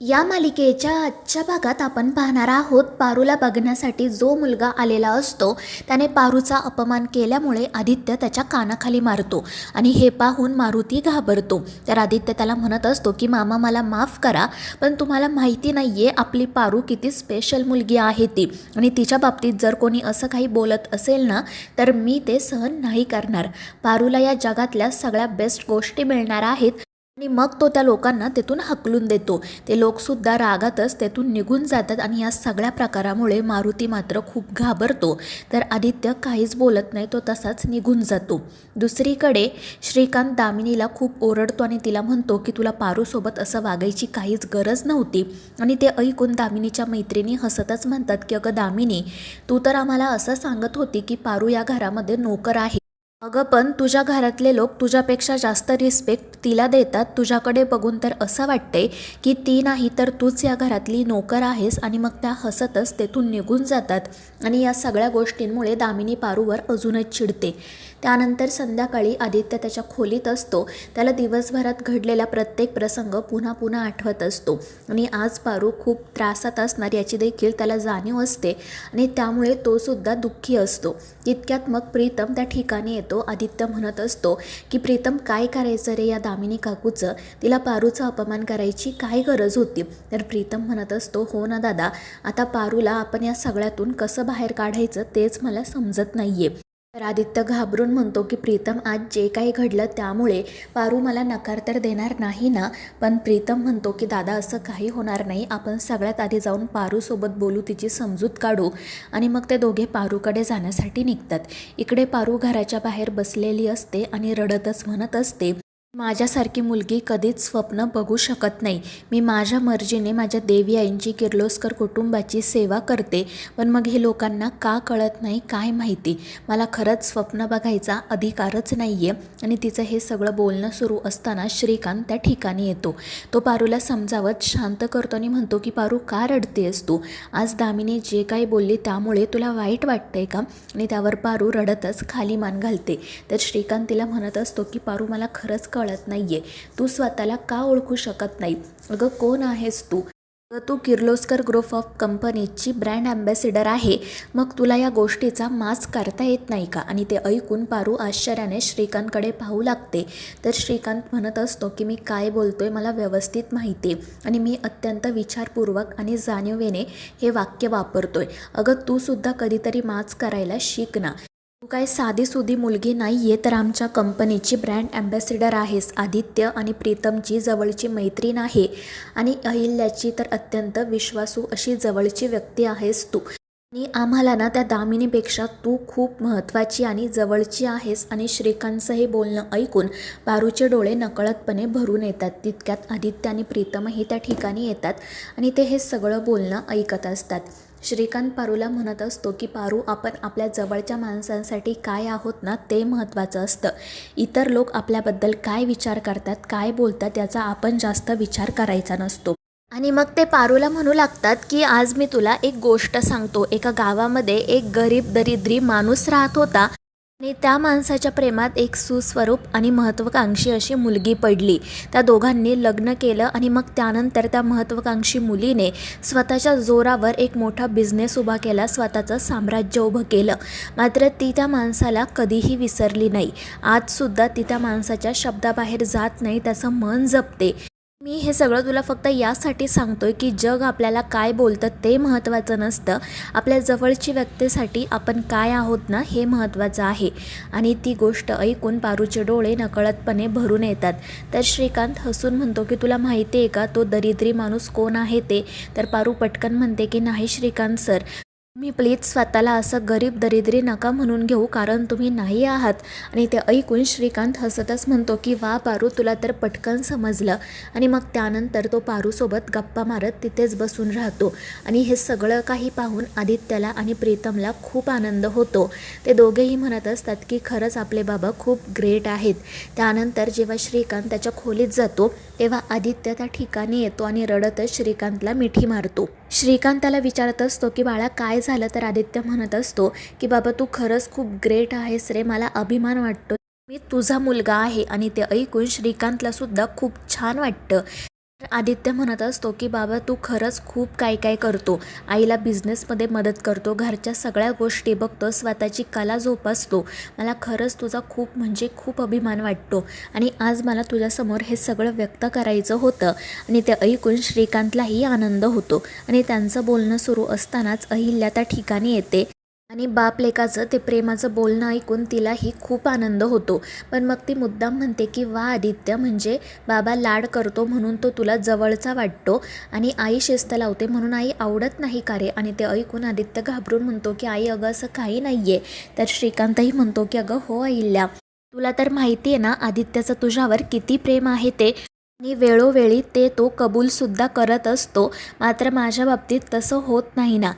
या मालिकेच्या आजच्या भागात आपण पाहणार आहोत पारूला बघण्यासाठी जो मुलगा आलेला असतो त्याने पारूचा अपमान केल्यामुळे आदित्य त्याच्या कानाखाली मारतो आणि हे पाहून मारुती घाबरतो. तर आदित्य त्याला म्हणत असतो की मामा मला माफ करा पण तुम्हाला माहिती नाही आहे आपली पारू किती स्पेशल मुलगी आहे ती. आणि तिच्या बाबतीत जर कोणी असं काही बोलत असेल ना तर मी ते सहन नाही करणार. पारूला या जगातल्या सगळ्या बेस्ट गोष्टी मिळणार आहेत. आणि मग तो त्या लोकांना तेथून हकलून देतो. ते लोकसुद्धा रागातच तेथून निघून जातात आणि या सगळ्या प्रकारामुळे मारुती मात्र खूप घाबरतो. तर आदित्य काहीच बोलत नाही तो तसाच निघून जातो. दुसरीकडे श्रीकांत दामिनीला खूप ओरडतो आणि तिला म्हणतो की तुला पारूसोबत असं वागायची काहीच गरज नव्हती. आणि ते ऐकून दामिनीच्या मैत्रिणी हसतच म्हणतात की अगं दामिनी तू तर आम्हाला असं सांगत होती की पारू या घरामध्ये नोकर आहे. अगं पण तुझ्या घरातले लोक तुझ्यापेक्षा जास्त रिस्पेक्ट तिला देतात. तुझ्याकडे बघून तर असं वाटते की ती नाही तर तूच या घरातली नोकर आहेस आणि मग त्या हसतच तेथून निघून जातात. आणि या सगळ्या गोष्टींमुळे दामिनी पारूवर अजूनच चिडते. त्यानंतर संध्याकाळी आदित्य त्याच्या खोलीत असतो. त्याला दिवसभरात घडलेला प्रत्येक प्रसंग पुन्हा पुन्हा आठवत असतो. आणि आज पारू खूप त्रासात असणार याची देखील त्याला जाणीव असते. आणि त्यामुळे तो सुद्धा दुःखी असतो. तितक्यात मग प्रीतम त्या ठिकाणी येतो. आदित्य म्हणत असतो की प्रीतम काय करायचं रे या दामिनी काकूचं? तिला पारूचा अपमान करायची काय गरज होती? तर प्रीतम म्हणत असतो हो ना दादा आता पारूला आपण या सगळ्यातून कसं बाहेर काढायचं तेच मला समजत नाही आहे तर आदित्य घाबरून म्हणतो की प्रीतम आज जे काही घडलं त्यामुळे पारू मला नकार तर देणार नाही ना? पण प्रीतम म्हणतो की दादा असं काही होणार नाही. आपण सगळ्यात आधी जाऊन पारूसोबत बोलू तिची समजूत काढू. आणि मग ते दोघे पारूकडे जाण्यासाठी निघतात. इकडे पारू घराच्या बाहेर बसलेली असते आणि रडतच म्हणत असते माझ्यासारखी मुलगी कधीच स्वप्न बघू शकत नाही. मी माझ्या मर्जीने माझ्या देवी आईंची किर्लोस्कर कुटुंबाची सेवा करते. पण मग हे लोकांना का कळत नाही काय माहिती? मला खरंच स्वप्न बघायचा अधिकारच नाही आहे आणि तिचं हे सगळं बोलणं सुरू असताना श्रीकांत त्या ठिकाणी येतो. तो पारूला समजावत शांत करतो आणि म्हणतो की पारू का रडतेस तू? आज दामिनी जे काही बोलली त्यामुळे तुला वाईट वाटतंय का? आणि त्यावर पारू रडतच खाली मान घालते. तर श्रीकांत तिला म्हणत असतो की पारू मला खरंच कळत नाही आहे तू स्वतःला का ओळखू शकत नाही? अगं कोण आहेस तू? अगं तू किर्लोस्कर ग्रुप ऑफ कंपनीची ब्रँड ॲम्बॅसिडर आहे. मग तुला या गोष्टीचा मास करता येत नाही का? आणि ते ऐकून पारू आश्चर्याने श्रीकांतकडे पाहू लागते. तर श्रीकांत म्हणत असतो की मी काय बोलतोय मला व्यवस्थित माहिती आहे आणि मी अत्यंत विचारपूर्वक आणि जाणीवेने हे वाक्य वापरतोय. अगं तू सुद्धा कधीतरी मास करायला शिक ना. काय साधीसुधी मुलगी नाही आहे तर आमच्या कंपनीची ब्रँड ॲम्बॅसिडर आहेस आदित्य आणि प्रीतमची जवळची मैत्रीण आहे आणि अहिल्याची तर अत्यंत विश्वासू अशी जवळची व्यक्ती आहेस तू. आणि आम्हाला ना त्या दामिनीपेक्षा तू खूप महत्त्वाची आणि जवळची आहेस आणि श्रीकांतचं हे बोलणं ऐकून पारूचे डोळे नकळतपणे भरून येतात. तितक्यात आदित्य आणि प्रीतमही त्या ठिकाणी येतात आणि ते हे सगळं बोलणं ऐकत असतात. श्रीकांत पारूला म्हणत असतो की पारू आपण आपल्या जवळच्या माणसांसाठी काय आहोत ना ते महत्त्वाचं असतं. इतर लोक आपल्याबद्दल काय विचार करतात काय बोलतात याचा आपण जास्त विचार करायचा नसतो. आणि मग ते पारूला म्हणू लागतात की आज मी तुला एक गोष्ट सांगतो. एका गावामध्ये एक गरीब दरिद्री माणूस राहत होता. आणि त्या माणसाच्या प्रेमात एक सुस्वरूप आणि महत्त्वाकांक्षी अशी मुलगी पडली. त्या दोघांनी लग्न केलं आणि मग त्यानंतर त्या महत्त्वाकांक्षी मुलीने स्वतःच्या जोरावर एक मोठा बिझनेस उभा केला स्वतःचं साम्राज्य उभं केलं. मात्र ती त्या माणसाला कधीही विसरली नाही. आजसुद्धा ती त्या माणसाच्या शब्दाबाहेर जात नाही त्याचं मन जपते. मी हे सगळं तुला फक्त यासाठी सांगतोय की जग आपल्याला काय बोलतं ते महत्त्वाचं नसतं. आपल्या जवळची व्यक्तीसाठी आपण काय आहोत ना हे महत्त्वाचं आहे. आणि ती गोष्ट ऐकून पारूचे डोळे नकळतपणे भरून येतात. तर श्रीकांत हसून म्हणतो की तुला माहिती आहे का तो दरिद्री माणूस कोण आहे ते? तर पारू पटकन म्हणते की नाही श्रीकांत सर. मी प्लीज स्वतःला असं गरीब दरिद्री नका म्हणून घेऊ कारण तुम्ही नाही आहात. आणि ते ऐकून श्रीकांत हसतच म्हणतो की वा पारू तुला तर पटकन समजलं. आणि मग त्यानंतर तो पारूसोबत गप्पा मारत तिथेच बसून राहतो. आणि हे सगळं काही पाहून आदित्यला आणि प्रीतमला खूप आनंद होतो. ते दोघेही म्हणत असतात की खरंच आपले बाबा खूप ग्रेट आहेत. त्यानंतर जेव्हा श्रीकांत त्याच्या खोलीत जातो तेव्हा आदित्य त्या ठिकाणी येतो आणि रडतच श्रीकांतला मिठी मारतो. श्रीकांत त्याला विचारत असतो की बाळा काय झालं? तर आदित्य म्हणत असतो की बाबा तू खरंच खूप ग्रेट आहेस रे. मला अभिमान वाटतो मी तुझा मुलगा आहे आणि ते ऐकून श्रीकांतला सुद्धा खूप छान वाटतं. आदित्य म्हणत असतो की बाबा तू खरंच खूप काय काय करतो. आईला बिझनेसमध्ये मदत करतो. घरच्या सगळ्या गोष्टी बघतो. स्वतःची कला जोपासतो. मला खरंच तुझा खूप म्हणजे खूप अभिमान वाटतो. आणि आज मला तुझ्यासमोर हे सगळं व्यक्त करायचं होतं. आणि ते ऐकून श्रीकांतलाही आनंद होतो. आणि त्यांचं बोलणं सुरू असतानाच अहिल्या त्या ठिकाणी येते. आणि बाप लेकाचं ते प्रेमाचं बोलणं ऐकून तिलाही खूप आनंद होतो. पण मग ती मुद्दाम म्हणते की वा आदित्य म्हणजे बाबा लाड करतो म्हणून तो तुला जवळचा वाटतो आणि आई शिस्त लावते म्हणून आई आवडत नाही का रे? आणि ते ऐकून आदित्य घाबरून म्हणतो की आई अगं असं काही नाही आहे तर श्रीकांतही म्हणतो की अगं हो अहिल्या तुला तर माहिती आहे ना आदित्याचं तुझ्यावर किती प्रेम आहे ते? आणि वेळोवेळी ते तो कबूलसुद्धा करत असतो. मात्र माझ्या बाबतीत तसं होत नाही ना.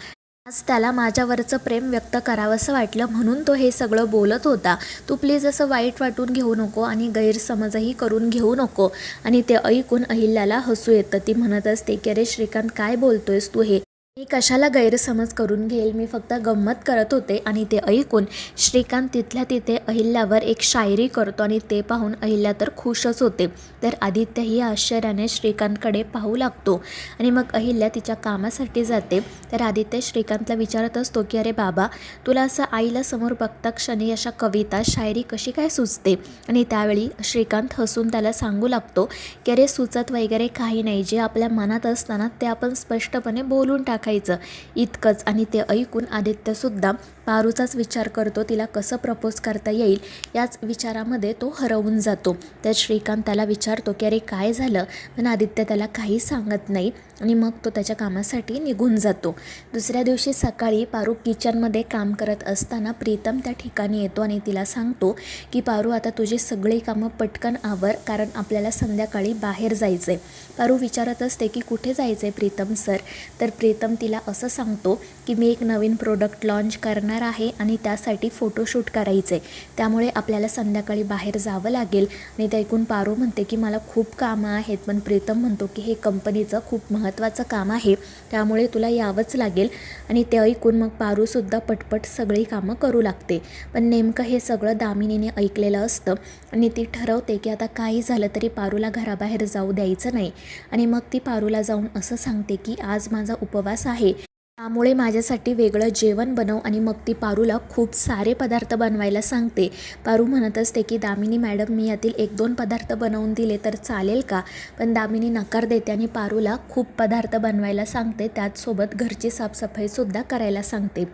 आज त्याला माझ्यावरचं प्रेम व्यक्त करावंसं वाटलं म्हणून तो हे सगळं बोलत होता. तू प्लीज असं वाईट वाटून घेऊ नको आणि गैरसमजही करून घेऊ नको. आणि ते ऐकून अहिल्याला हसू येतं. ती म्हणत असते की अरे श्रीकांत काय बोलतोयस तू हे? मी कशाला गैरसमज करून घेईल? मी फक्त गंमत करत होते आणि ते ऐकून श्रीकांत तिथल्या तिथे अहिल्यावर एक शायरी करतो आणि ते पाहून अहिल्या तर खुशच होते. तर आदित्यही आश्चर्याने श्रीकांतकडे पाहू लागतो आणि मग अहिल्या तिच्या कामासाठी जाते. तर आदित्य श्रीकांतला विचारत असतो की अरे बाबा तुला असं आईला समोर बघता क्षणी अशा कविता शायरी कशी काय सुचते? आणि त्यावेळी श्रीकांत हसून त्याला सांगू लागतो की अरे सुचत वगैरे काही नाही. जे आपल्या मनात असताना ते आपण स्पष्टपणे बोलून टाकायचं. इतकंच. आणि ते ऐकून आदित्यसुद्धा पारूचाच विचार करतो तिला कसं प्रपोज करता येईल याच विचारामध्ये तो हरवून जातो. त्यात श्रीकांत त्याला विचारतो की अरे काय झालं? पण आदित्य त्याला काही सांगत नाही आणि मग तो त्याच्या कामासाठी निघून जातो. दुसऱ्या दिवशी सकाळी पारू किचनमध्ये काम करत असताना प्रीतम त्या ठिकाणी येतो आणि तिला सांगतो की पारू आता तुझी सगळी कामं पटकन आवर कारण आपल्याला संध्याकाळी बाहेर जायचं आहे पारू विचारत असते की कुठे जायचं आहे प्रीतम सर? तर प्रीतम तिला असं सांगतो की मी एक नवीन प्रोडक्ट लॉन्च करणार आहे आणि त्यासाठी फोटोशूट करायचं आहे त्यामुळे आपल्याला संध्याकाळी बाहेर जावं लागेल. आणि ते ऐकून पारू म्हणते की मला खूप कामं आहेत पण प्रीतम म्हणतो की हे कंपनीचं खूप महत्त्वाचं काम आहे. त्यामुळे तुला यावंच लागेल. आणि ते ऐकून मग पारूसुद्धा पटपट सगळी कामं करू लागते. पण नेमकं हे सगळं दामिनीने ऐकलेलं असतं. आणि ती ठरवते की आता काही झालं तरी पारूला घराबाहेर जाऊ द्यायचं नाही. आणि मग ती पारूला जाऊन असं सांगते की आज माझा उपवास आहे. त्यामुळे माझ्यासाठी वेगळं जेवण बनव आणि मग ती पारूला खूप सारे पदार्थ बनवायला सांगते. पारू म्हणत असते की दामिनी मॅडम मी यातील एक दोन पदार्थ बनवून दिले तर चालेल का? पण दामिनी नकार देते आणि पारूला खूप पदार्थ बनवायला सांगते. त्याचसोबत घरची साफसफाईसुद्धा करायला सांगते.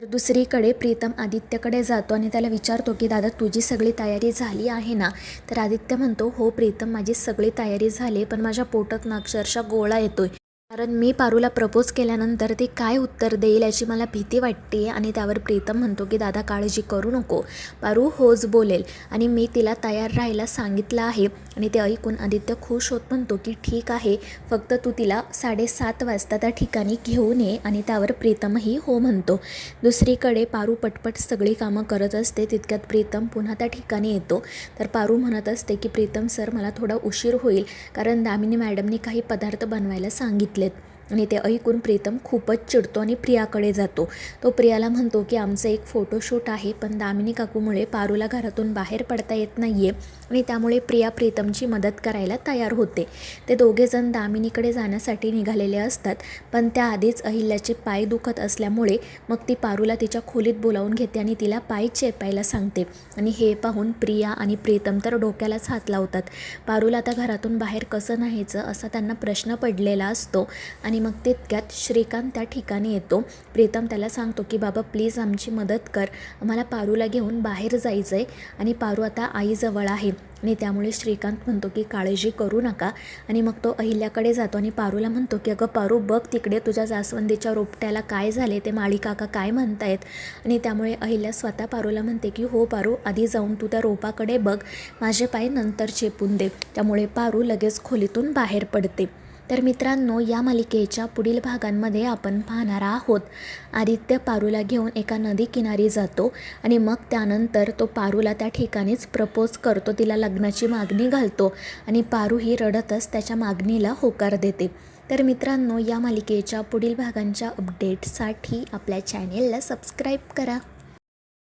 तर दुसरीकडे प्रीतम आदित्यकडे जातो आणि त्याला विचारतो की दादा तुझी सगळी तयारी झाली आहे ना? तर आदित्य म्हणतो हो प्रीतम माझी सगळी तयारी झाली पण माझ्या पोटात ना अक्षरशः गोळा येतोय. कारण मी पारूला प्रपोज केल्यानंतर ती काय उत्तर देईल याची मला भीती वाटते आणि त्यावर प्रीतम म्हणतो की दादा काळजी करू नको. पारू होच बोलेल. आणि मी तिला तयार राहायला सांगितलं आहे आणि ते ऐकून आदित्य खुश होत म्हणतो की ठीक आहे. फक्त तू तिला साडेसात वाजता त्या ठिकाणी घेऊन ये आणि त्यावर प्रीतमही हो म्हणतो. दुसरीकडे पारू पटपट सगळी कामं करत असते. तितक्यात प्रीतम पुन्हा त्या ठिकाणी येतो. तर पारू म्हणत असते की प्रीतम सर मला थोडा उशीर होईल. कारण दामिनी मॅडमने काही पदार्थ बनवायला सांगितले. सांगितलेत आणि ते ऐकून प्रीतम खूपच चिडतो आणि प्रियाकडे जातो. तो प्रियाला म्हणतो की आमचं एक फोटोशूट आहे पण दामिनी काकूमुळे पारूला घरातून बाहेर पडता येत नाही आहे आणि त्यामुळे प्रिया प्रीतमची मदत करायला तयार होते. ते दोघेजण दामिनीकडे जाण्यासाठी निघालेले असतात पण त्याआधीच अहिल्याचे पाय दुखत असल्यामुळे मग ती पारूला तिच्या खोलीत बोलावून घेते आणि तिला पाय चेपायला सांगते. आणि हे पाहून प्रिया आणि प्रीतम तर डोक्यालाच हात लावतात. पारूला आता घरातून बाहेर कसं न्यायचं असा त्यांना प्रश्न पडलेला असतो आणि मग तितक्यात श्रीकांत त्या ठिकाणी येतो. प्रीतम त्याला सांगतो की बाबा प्लीज आमची मदत कर. आम्हाला पारूला घेऊन बाहेर जायचं आहे आणि पारू आता आईजवळ आहे. आणि त्यामुळे श्रीकांत म्हणतो की काळजी करू नका. आणि मग तो अहिल्याकडे जातो आणि पारूला म्हणतो की अगं पारू बघ तिकडे तुझ्या जास्वंदीच्या रोपट्याला काय झाले ते माळी काका काय म्हणतायत? आणि त्यामुळे अहिल्या स्वतः पारूला म्हणते की हो पारू आधी जाऊन तू त्या रोपाकडे बघ. माझे पाय नंतर चेपून दे. त्यामुळे पारू लगेच खोलीतून बाहेर पडते. तर मित्रांनो या मालिकेच्या पुढील भागांमध्ये आपण पाहणार आहोत. आदित्य पारूला घेऊन एका नदी किनारी जातो आणि मग त्यानंतर तो पारूला त्या ठिकाणीच प्रपोज करतो तिला लग्नाची मागणी घालतो आणि पारू ही रडतच त्याच्या मागणीला होकार देते. तर मित्रांनो या मालिकेच्या पुढील भागांच्या अपडेटसाठी आपल्या चॅनेलला सबस्क्राईब करा.